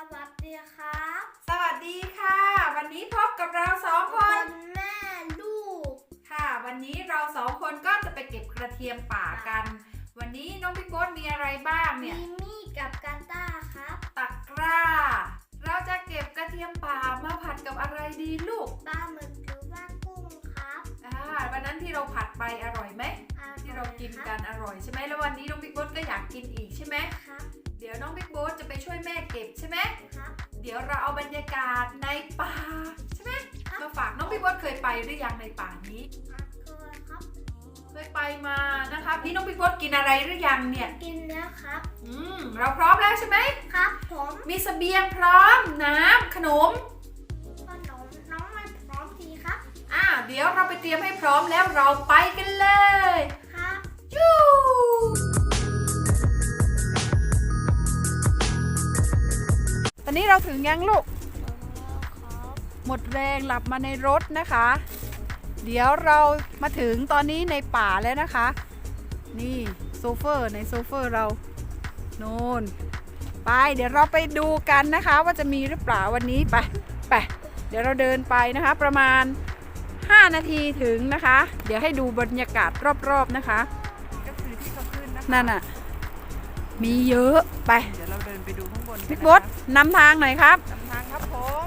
วัสดีครับ สวัสดีค่ะ วันนี้พบกับเราสองคนแม่ลูก ค่ะ วันนี้เราสองคนก็จะไปเก็บกระเทียมป่ากัน วันนี้น้องพี่โก้มีอะไรบ้างมิเนี่ย มี่กับกาต้าครับ ตะกร้า เราจะเก็บกระเทียมป่ามาผัดกับอะไรดีลูกปลาหมึกหรือว่ากุ้งครับอ่าวันนั้นที่เราผัดไปอร่อยไหม ออยที่เรากินกันอร่อยใช่ไหมแล้ววันนี้น้องบิ๊กโบ๊ทก็อยากกินอีกใช่ไหม ครับ เดี๋ยวน้องบิ๊กโบ๊ทจะไปช่วยแม่เก็บใช่ไหมครับ เดี๋ยวเราเอาบรรยากาศในป่าใช่ไหมครับ มาฝากน้องบิ๊กโบ๊ทเคยไปหรือยังในป่านี้อะเคยครับ เคยไปมานะคะพี่น้องพี่พศกินอะไรหรือยังเนี่ย กินแล้วครับ อืมเราพร้อมแล้วใช่ไหมครับผมมีเสบียงพร้อมน้ำขนม ขนมน้องไม่พร้อมทีครับ อ่าเดี๋ยวเราไปเตรียมให้พร้อมแล้วเราไปกันเลย อนนี้เราถึงยังลูกครับหมดแรงหลับมาในรถนะคะ เดี๋ยวเรามาถึงตอนนี้ในป่าแล้วนะคะ นี่โซเฟอร์ในโซเฟอร์เราโน่นไปเดี๋ยวเราไปดูกันนะคะ ว่าจะมีหรือเปล่าวันนี้ไปไปเดี๋ยวเราเดินไปนะคะ ประมาณ 5 นาทีถึงนะคะ เดี๋ยวให้ดูบรรยากาศรอบๆนะคะ ก็คือที่เขาขึ้นนะคะนั่นน่ะ มีเยอะไป เดี๋ยวเราเดินไปดูข้างบนบิ๊กบอสนำทางหน่อยครับ นำทางครับผม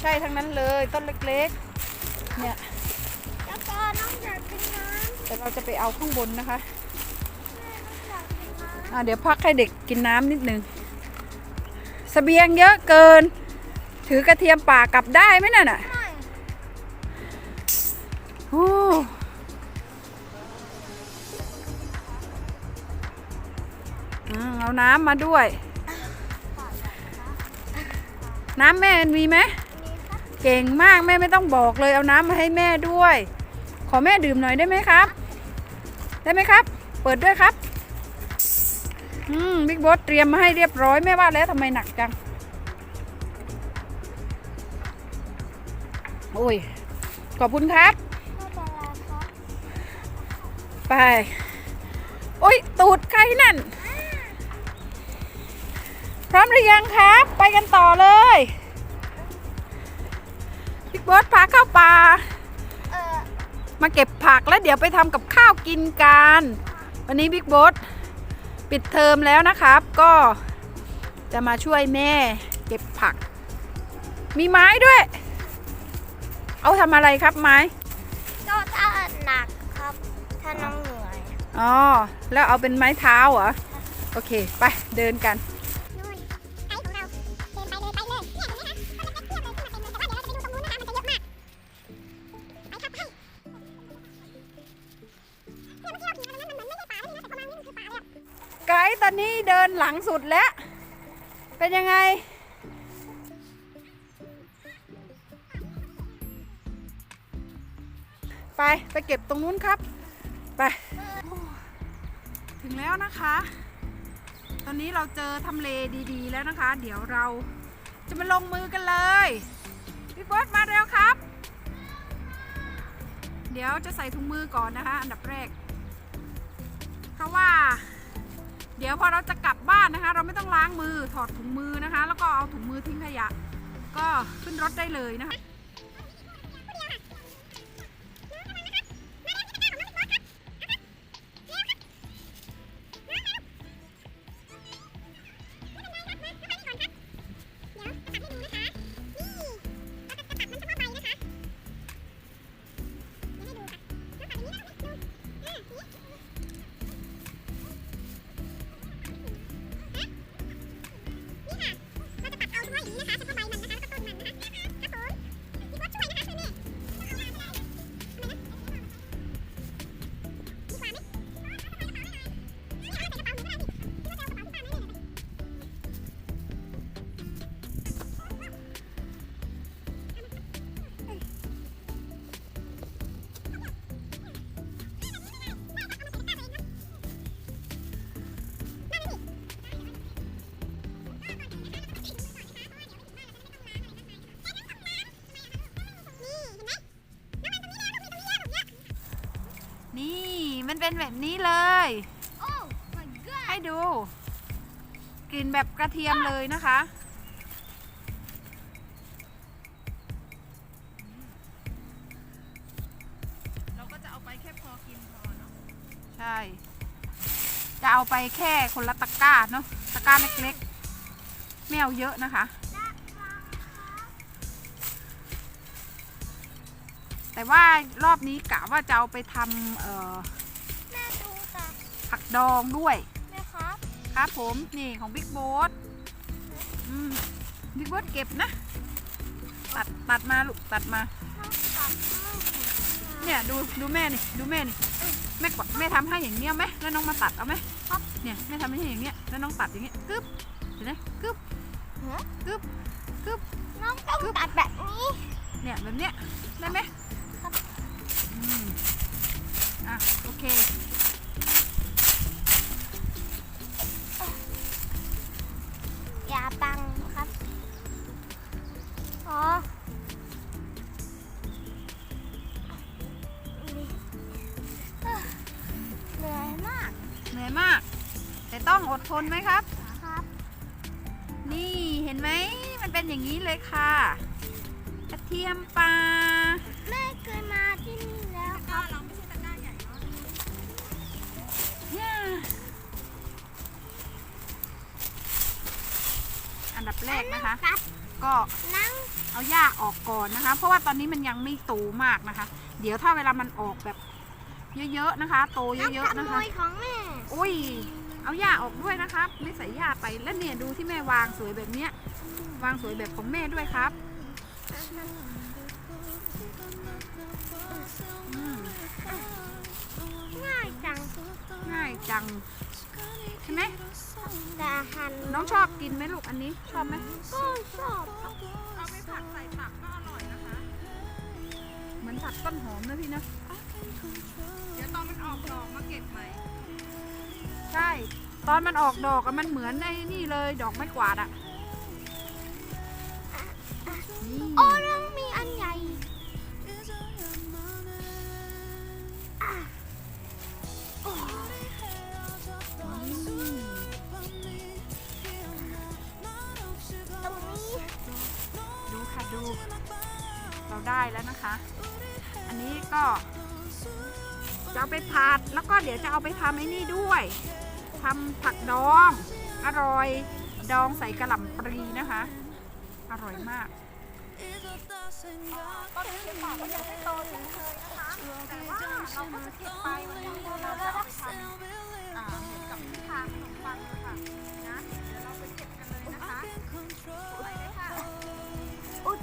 ใช่ทั้งนั้นเลยต้นเล็กๆ เนี่ย แล้วก็น้องอยากกินน้ำแต่เราจะไปเอาข้างบนนะคะแม่น้องอยากกินน้ำอะเดี๋ยวพักให้เด็กกินน้ำนิดนึงเสบียงเยอะเกิน ถือกระเทียมป่ากลับได้ไหมน่ะน่ะไม่โอ้อ่าเอาน้ำมาด้วย น้ำแม่มีไหมนี่ครับ เก่งมากแม่ไม่ต้องบอกเลยเอาน้ำมาให้แม่ด้วย ขอแม่ดื่มหน่อยได้ไหมครับ ได้ไหมครับ เปิดด้วยครับ อืมบิ๊กบอสเตรียมมาให้เรียบร้อยแม่ว่าแล้วทำไมหนักจัง โอ้ย ขอบคุณครับ ไป โอ้ย ตูดใครนั่น พร้อมหรือยังครับ ไปกันต่อเลย บิ๊กบอสพาเข้าป่า เออมาเก็บผักแล้วเดี๋ยวไปทำกับข้าวกินกัน วันนี้บิ๊กบอสปิดเทอมแล้วนะครับ ก็จะมาช่วยแม่เก็บผัก มีไม้ด้วย เอาทำอะไรครับไม้ ก็ถ้าหนักครับ ถ้าน้องเหนื่อย อ๋อ แล้วเอาเป็นไม้เท้าเหรอ โอเค ไปเดินกันนู่น นี้เดินหลังสุดแล้ว เป็นยังไง ไป ไปเก็บตรงนู้นครับ ไป ถึงแล้วนะคะ ตอนนี้เราเจอทำเลดีๆแล้วนะคะ เดี๋ยวเราจะมาลงมือกันเลย พี่เบิร์ดมาเร็วครับ เดี๋ยวจะใส่ถุงมือก่อนนะคะ อันดับแรก เพราะว่า เดี๋ยวพอเราจะกลับบ้านนะคะ เราไม่ต้องล้างมือถอดถุงมือนะคะ แล้วก็เอาถุงมือทิ้งขยะ ก็ขึ้นรถได้เลยนะคะ มันเป็นแบบนี้เลยโอ้ my god ให้ดู กลิ่นแบบกระเทียมเลยนะคะ เราก็จะเอาไปแค่พอกินพอเนาะใช่ จะเอาไปแค่คนละตะกร้าเนาะตะกร้าเล็กๆ ไม่เอาเยอะนะคะ แต่ว่ารอบนี้กะว่าจะเอาไปทำเอ่อแม่ดูแต่ผัก ดองด้วยแม่ครับครับผมนี่ของบิ๊กโบ๊ทอืมบิ๊กโบ๊ทเก็บนะ ตัดตัดมาลูกตัดมาต้องตัดให้เนี่ยดูดูแม่นี่ดูแม่นี่แม่กดแม่ทำให้อย่างเนี้ยไหมแล้วน้องมาตัดเอาไหมเนี่ยแม่ทำให้อย่างเนี้ยแล้วน้องตัดอย่างเงี้ยกึ๊บเห็นไหมกึ๊บฮะกึ๊บกึ๊บน้องต้องตัดแบบนี้ เนี่ยแบบเนี้ยได้ไหมครับอืมอะโอเค เหนื่อยมาก แต่ต้องอดทนไหมครับ ครับ นี่เห็นไหม มันเป็นอย่างนี้เลยค่ะ กระเทียมปลาแม่เคยมาที่นี่แล้วครับเราไม่ใช่ตะกร้าใหญ่เนาะอันดับแรกนะคะ ก็นั่งเอาหญ้าออกก่อนนะคะ เพราะว่าตอนนี้มันยังไม่โตมากนะคะ เดี๋ยวถ้าเวลามันออกแบบ เยอะๆนะคะ โตเยอะๆน้ำนะขโมคะยของแม่ อุ้ย เอาหญ้าออกด้วยนะครับ ไม่ใส่หญ้าไป แล้วเนี่ยดูที่แม่วางสวยแบบเนี้ย วางสวยแบบของแม่ด้วยครับอืมง่ายจัง ง่ายจัง ใช่ไหมแต่หั่นน้องชอบกินไหมลูกอันนี้ ชอบไหมก็ชอบครับเอาไปผัดใส่ผักก็อร่อยนะคะ เหมือนผัดต้นหอมนะพี่นะ เดี๋ยวตอนมันออกดอกมาเก็บใหม่ ใช่ ตอนมันออกดอกอะมันเหมือนไอ้นี่เลยดอกไม้กวาดอะนี่โอ้เรื่องมีอันใหญ่อะโอ้ตรงนี้ดูค่ะดู เราได้แล้วนะคะ อันนี้ก็จะเอาไปผัดแล้วก็เดี๋ยวจะเอาไปทำไอ้นี่ด้วย ทำผักดอง อร่อย ดองใส่กระหล่ำปลีนะคะ อร่อยมากต้นเขียวป่าก็ยังไม่โตเฉยๆนะคะ แต่ว่าเราก็จะเก็บไปวันนี้เราจะได้ทำอ่าเหมือนกับที่ทางขนมปังเลยค่ะนะ เดี๋ยวเราไปเก็บกันเลยนะคะไปเลยค่ะอุ๊ย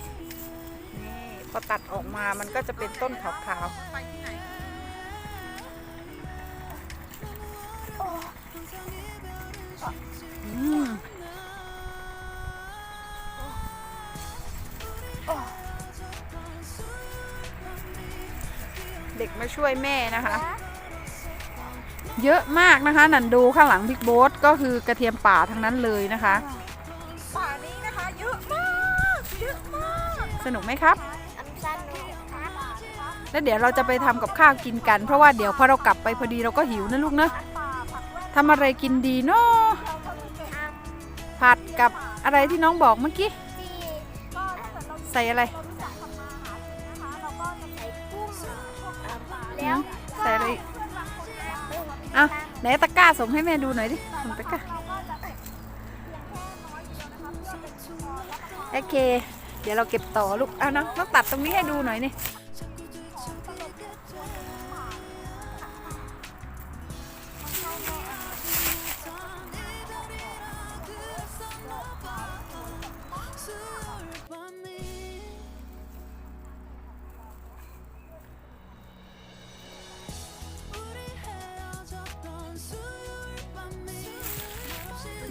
นี่พอตัดออกมามันก็จะเป็นต้นขาวไปที่ไหน เด็กมาช่วยแม่นะคะ เยอะมากนะคะ นันดูข้างหลังบิ๊กโบ๊ทก็คือกระเทียมป่าทั้งนั้นเลยนะคะ ป่านี้นะคะเยอะมากเยอะมากสนุกไหมครับอันสั้นครับแล้วเดี๋ยวเราจะไปทำกับข้าวกินกัน เพราะว่าเดี๋ยวพอเรากลับไปพอดีเราก็หิวนะลูกนะ ทำอะไรกินดีเนาะผัดกับอะไรที่น้องบอกเมื่อกี้ที่ก็ถ้าเกิดเราใส่อะไรเรารู้จักทำมาหากินนะคะเราก็จะใส่กุ้งแล้วใส่อะไรอีกอะไหนตะกร้าส่งให้แม่ดูหน่อยดิส่งตะกร้าเราก็จะเพียงแค่น้อยเดียวนะคะเพื่อเป็นชุดนอนแล้วก็โอเค เดี๋ยวเราเก็บต่อลูกเอานะต้องตัดตรงนี้ให้ดูหน่อยนี่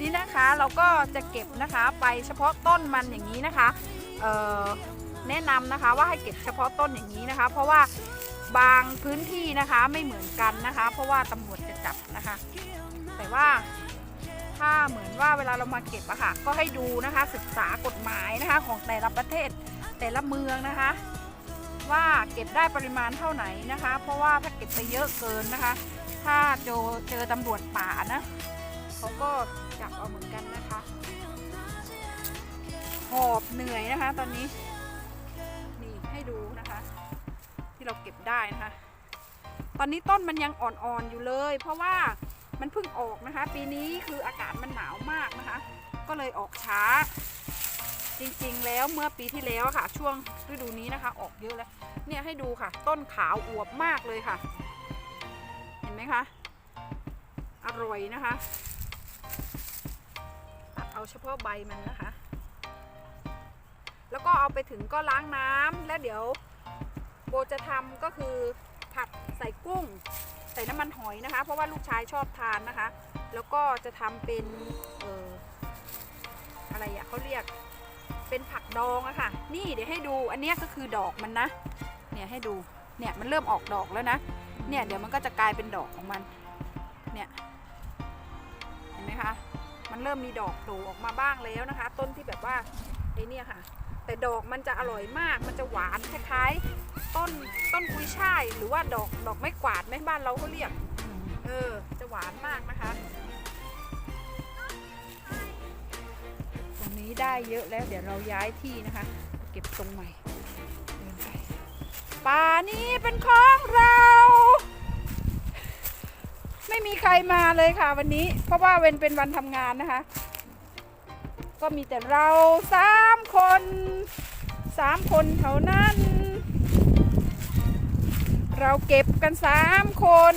นี่นะคะเราก็จะเก็บนะคะไปเฉพาะต้นมันอย่างนี้นะคะแนะนำนะคะว่าให้เก็บเฉพาะต้นอย่างนี้นะคะ เพราะว่าบางพื้นที่นะคะไม่เหมือนกันนะคะ เพราะว่าตำรวจจะจับนะคะ แต่ว่าถ้าเหมือนว่าเวลาเรามาเก็บอะค่ะ ก็ให้ดูนะคะศึกษากฎหมายนะคะของแต่ละประเทศแต่ละเมืองนะคะ ว่าเก็บได้ปริมาณเท่าไหนนะคะ เพราะว่าถ้าเก็บไปเยอะเกินนะคะ ถ้าเจอเจอตำรวจป่านะเขาก็ เอาเหมือนกันนะคะหอบเหนื่อยนะคะตอนนี้ นี่ให้ดูนะคะ ที่เราเก็บได้นะคะ ตอนนี้ต้นมันยังอ่อนๆอยู่เลย เพราะว่ามันเพิ่งออกนะคะ ปีนี้คืออากาศมันหนาวมากนะคะ ก็เลยออกช้า จริงๆแล้วเมื่อปีที่แล้วค่ะ ช่วงฤดูนี้นะคะ ออกเยอะแล้ว เนี่ยให้ดูค่ะ ต้นขาวอวบมากเลยค่ะ เห็นไหมคะ อร่อยนะคะ เอาเฉพาะใบมันนะคะ แล้วก็เอาไปถึงก็ล้างน้ำแล้วเดี๋ยวโบจะทำก็คือผัดใส่กุ้ง ใส่น้ำมันหอยนะคะ เพราะว่าลูกชายชอบทานนะคะ แล้วก็จะทำเป็นเอออะไรอะเขาเรียกเป็นผักดองอะค่ะ นี่เดี๋ยวให้ดูอันนี้ก็คือดอกมันนะ เนี่ยให้ดู เนี่ยมันเริ่มออกดอกแล้วนะ เนี่ยเดี๋ยวมันก็จะกลายเป็นดอกของมัน เนี่ย มันเริ่มมีดอกโผล่ออกมาบ้างแล้วนะคะ ต้นที่แบบว่าไอ้เนี่ยค่ะ แต่ดอกมันจะอร่อยมาก มันจะหวานคล้ายๆ ต้นต้นกุยช่ายหรือว่าดอกดอกไม้กวาดไหมบ้านเราเขาเรียก เออ จะหวานมากนะคะ ตรงนี้ได้เยอะแล้วเดี๋ยวเราย้ายที่นะคะ เก็บตรงใหม่เดินไปป่านี้เป็นของเรา ไม่มีใครมาเลยค่ะวันนี้ เพราะว่าเวนเป็นวันทำงานนะคะ ก็มีแต่เราสามคนสามคนเท่านั้น เราเก็บกันสามคน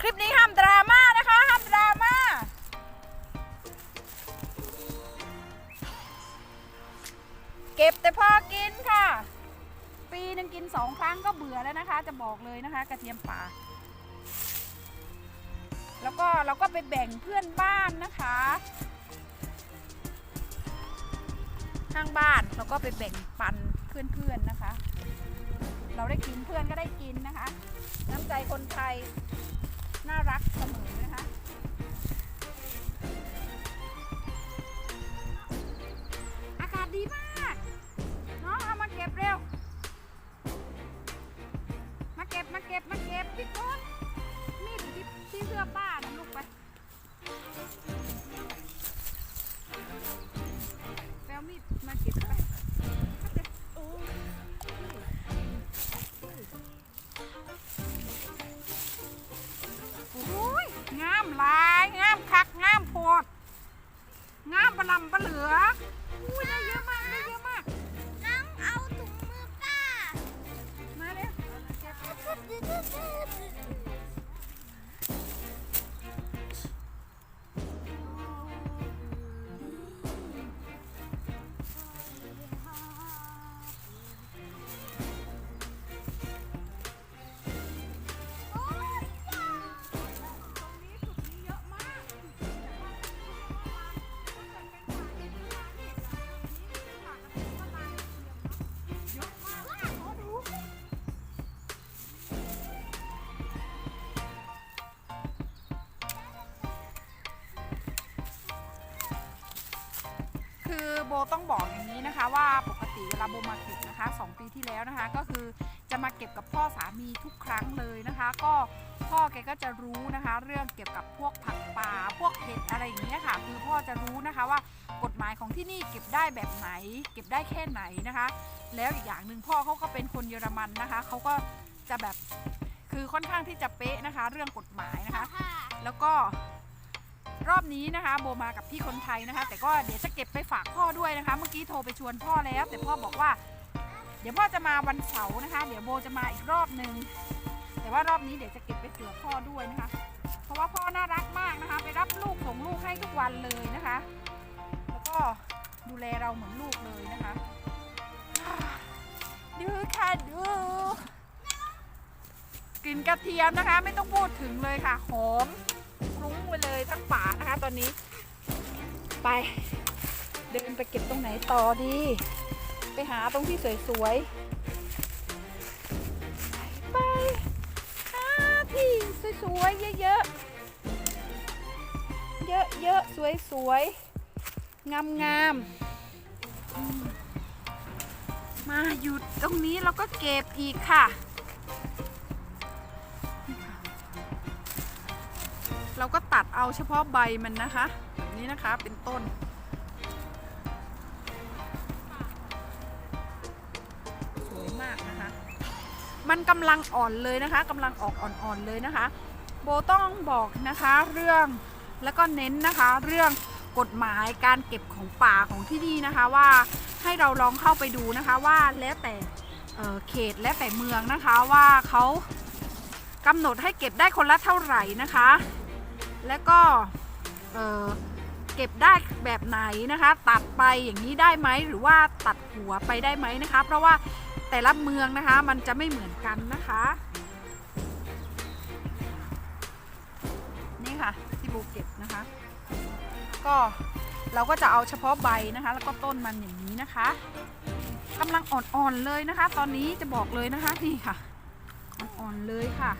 คลิปนี้ห้ามดราม่านะคะห้ามดราม่าเก็บแต่พอกินค่ะ ปีหนึงกินสองครั้งก็เบื่อแล้วนะคะ จะบอกเลยนะคะ กระเทียมป่า แล้วก็เราก็ไปแบ่งเพื่อนบ้านนะคะข้างบ้านเราก็ไปแบ่งปันเพื่อนๆนะคะ เราได้กินเพื่อนก็ได้กินนะคะ น้ำใจคนไทยน่ารักเสมอนะคะอากาศดีมากน้องเอามาเก็บเร็ว มาเก็บมาเก็บมาเก็บพี่ต้นมีดที่ที่เสื้อป้า เอามีดมาเก็บไปโอ้ยงามหลาย งามคัก งามโพด งามประลำประเหลือ โบต้องบอกอย่างนี้นะคะ ว่าปกติเวลาโบมาเก็บนะคะสองปีที่แล้วนะคะ ก็คือจะมาเก็บกับพ่อสามีทุกครั้งเลยนะคะ ก็พ่อแกก็จะรู้นะคะ เรื่องเกี่ยวกับพวกผักป่าพวกเห็ดอะไรอย่างเงี้ยค่ะ คือพ่อจะรู้นะคะว่ากฎหมายของที่นี่เก็บได้แบบไหน เก็บได้แค่ไหนนะคะ แล้วอีกอย่างหนึ่งพ่อเขาก็เป็นคนเยอรมันนะคะเขาก็จะแบบคือค่อนข้างที่จะเป๊ะนะคะ เรื่องกฎหมายนะคะ แล้วก็ รอบนี้นะคะ โบมากับพี่คนไทยนะคะ แต่ก็เดี๋ยวจะเก็บไปฝากพ่อด้วยนะคะ เมื่อกี้โทรไปชวนพ่อแล้ว แต่พ่อบอกว่า เดี๋ยวพ่อจะมาวันเสาร์นะคะ เดี๋ยวโบจะมาอีกรอบหนึ่งแต่ว่ารอบนี้เดี๋ยวจะเก็บไปเผื่อพ่อด้วยนะคะ เพราะว่าพ่อน่ารักมากนะคะ ไปรับลูกส่งลูกให้ทุกวันเลยนะคะ แล้วก็ดูแลเราเหมือนลูกเลยนะคะดูค่ะดูกลิ่นกระเทียมนะคะ ไม่ต้องพูดถึงเลยค่ะหอม คลุ้งไปเลยทั้งป่านะคะ ตอนนี้ ไปเดินไปเก็บตรงไหนต่อดี ไปหาตรงที่สวยๆ ไปหาที่สวยๆ เยอะๆ เยอะๆ สวยๆ งามๆอืมมาหยุดตรงนี้เราก็เก็บอีกค่ะ ตัดเอาเฉพาะใบมันนะคะแบบนี้นะคะเป็นต้น สวยมากนะคะ มันกำลังอ่อนเลยนะคะกำลังออกอ่อนๆเลยนะคะ โบต้องบอกนะคะเรื่องแล้วก็เน้นนะคะเรื่องกฎหมายการเก็บของป่าของที่นี่นะคะว่าให้เราลองเข้าไปดูนะคะว่าแล้วแต่เเขตและแต่เมืองนะคะว่าเขากำหนดให้เก็บได้คนละเท่าไหร่นะคะ แล้วก็เเก็บได้แบบไหนนะคะ ตัดไปอย่างนี้ได้ไหมหรือว่าตัดหัวไปได้ไหมนะคะ เพราะว่าแต่ละเมืองนะคะมันจะไม่เหมือนกันนะคะ นี่ค่ะที่โบเก็บนะคะ ก็เราก็จะเอาเฉพาะใบนะคะ แล้วก็ต้นมันอย่างนี้นะคะกำลังอ่อนๆเลยนะคะ ตอนนี้จะบอกเลยนะคะนี่ค่ะ อ่อนๆเลยค่ะ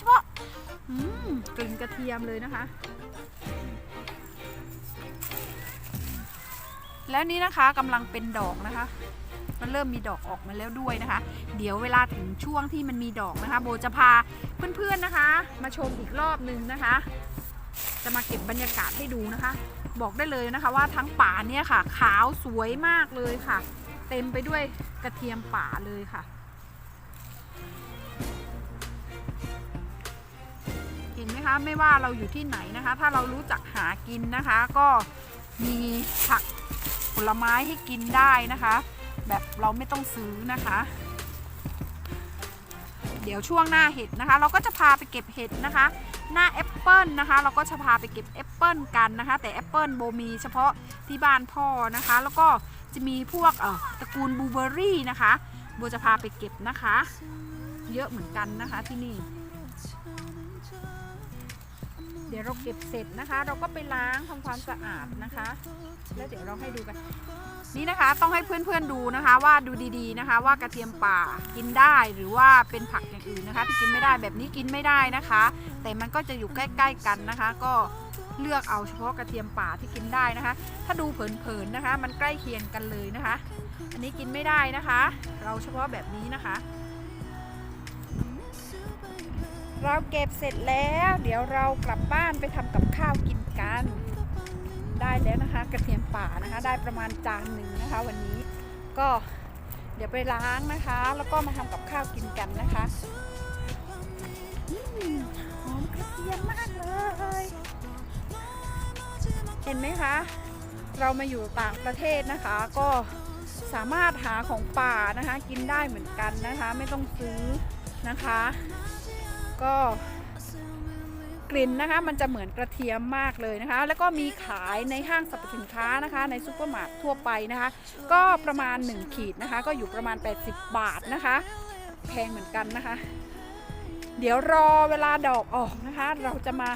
เฉพาะกลิ่นกระเทียมเลยนะคะ แล้วนี่นะคะกำลังเป็นดอกนะคะ มันเริ่มมีดอกออกมาแล้วด้วยนะคะ เดี๋ยวเวลาถึงช่วงที่มันมีดอกนะคะ โบจะพาเพื่อนๆนะคะ มาชมอีกรอบนึงนะคะ จะมาเก็บบรรยากาศให้ดูนะคะ บอกได้เลยนะคะว่าทั้งป่าเนี่ยค่ะ ขาวสวยมากเลยค่ะ เต็มไปด้วยกระเทียมป่าเลยค่ะ ไมคะไม่ว่าเราอยู่ที่ไหนนะคะ ถ้าเรารู้จักหากินนะคะ ก็มีผักผลไม้ให้กินได้นะคะ แบบเราไม่ต้องซื้อนะคะ เดี๋ยวช่วงหน้าเห็ดนะคะ เราก็จะพาไปเก็บเห็ดนะคะ หน้าแอปเปิลนะคะ เราก็จะพาไปเก็บแอปเปิลกันนะคะ แต่แอปเปิลโบมีเฉพาะที่บ้านพ่อนะคะ แล้วก็จะมีพวกเอ่อตระกูลบลูเบอรี่นะคะโบจะพาไปเก็บนะคะ เยอะเหมือนกันนะคะที่นี่ เดี๋ยวเราเก็บเสร็จนะคะ เราก็ไปล้างทำความสะอาดนะคะ แล้วเดี๋ยวเราให้ดูกัน นี่นะคะต้องให้เพื่อนๆดูนะคะ ว่าดูดีๆนะคะ ว่ากระเทียมป่ากินได้หรือว่าเป็นผักอย่างอื่นนะคะ ที่กินไม่ได้แบบนี้กินไม่ได้นะคะ แต่มันก็จะอยู่ใกล้ ๆกันนะคะ ก็เลือกเอาเฉพาะกระเทียมป่าที่กินได้นะคะ ถ้าดูเผินๆนะคะ มันใกล้เคียงกันเลยนะคะ อันนี้กินไม่ได้นะคะ เราเฉพาะแบบนี้นะคะ เราเก็บเสร็จแล้ว เดี๋ยวเรากลับบ้านไปทำกับข้าวกินกัน ได้แล้วนะคะ กระเทียมป่านะคะ ได้ประมาณจานหนึ่งนะคะ วันนี้ก็เดี๋ยวไปล้างนะคะ แล้วก็มาทำกับข้าวกินกันนะคะหอมกระเทียมมากเลยเห็นไหมคะ เรามาอยู่ต่างประเทศนะคะ ก็สามารถหาของป่านะคะ กินได้เหมือนกันนะคะ ไม่ต้องซื้อนะคะ ก็กลิ่นนะคะมันจะเหมือนกระเทียมมากเลยนะคะ แล้วก็มีขายในห้างสรรพสินค้านะคะ ในซูเปอร์มาร์ททั่วไปนะคะ ก็ประมาณ 1 ขีดนะคะ ก็อยู่ประมาณ 80 บาทนะคะ แพงเหมือนกันนะคะ เดี๋ยวรอเวลาดอกออกนะคะ เราจะมา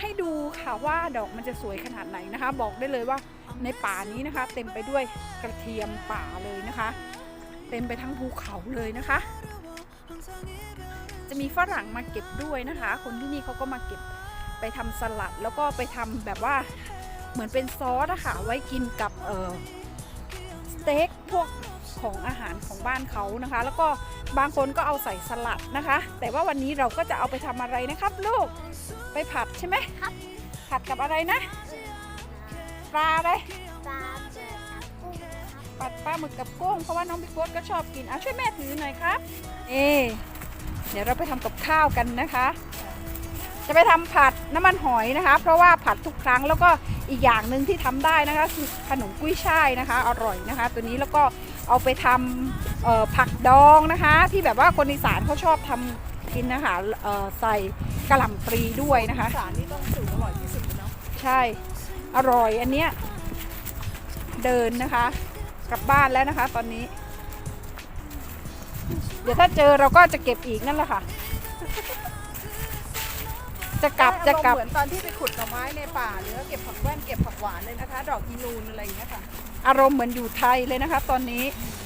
ให้ดูค่ะว่าดอกมันจะสวยขนาดไหนนะคะ บอกได้เลยว่าในป่านี้นะคะ เต็มไปด้วยกระเทียมป่าเลยนะคะ เต็มไปทั้งภูเขาเลยนะคะ จะมีฝรั่งมาเก็บด้วยนะคะ คนที่นี่เขาก็มาเก็บไปทำสลัด แล้วก็ไปทำแบบว่าเหมือนเป็นซอสอะค่ะไว้กินกับเออสเต็กพวกของอาหารของบ้านเขานะคะ แล้วก็บางคนก็เอาใส่สลัดนะคะ แต่ว่าวันนี้เราก็จะเอาไปทำอะไรนะครับ ลูกไปผัดใช่ไหมครับ ผัดกับอะไรนะปลาอะไรปลาเจอครับกุ้งครับผัดปลาหมึกกับกุ้งเพราะว่าน้องบิ๊กโบ๊ทก็ชอบกินเอาช่วยแม่ถือหน่อยครับ เอ เดี๋ยวเราไปทำกับข้าวกันนะคะ จะไปทำผัดน้ำมันหอยนะคะ เพราะว่าผัดทุกครั้งแล้วก็อีกอย่างหนึ่งที่ทำได้นะคะคือขนมกุ้ยช่ายนะคะ อร่อยนะคะ ตัวนี้แล้วก็เอาไปทำเอ่อผักดองนะคะ ที่แบบว่าคนอีสานเขาชอบทำกินนะคะเอ่อใส่กระหล่ำปลีด้วยนะคะสารนี่ต้องสูงอร่อยที่สุดเนาะใช่ อร่อยอันเนี้ยเดินนะคะ กลับบ้านแล้วนะคะ ตอนนี้ เดี๋ยวถ้าเจอเราก็จะเก็บอีกนั่นแหละค่ะ จะกลับจะกลับ เหมือนตอนที่ไปขุดหน่อไม้ในป่าหรือว่าเก็บผักแว่นเก็บผักหวานเลยนะคะ ดอกอีนูนอะไรอย่างเงี้ยค่ะ อารมณ์เหมือนอยู่ไทยเลยนะคะ ตอนนี้อ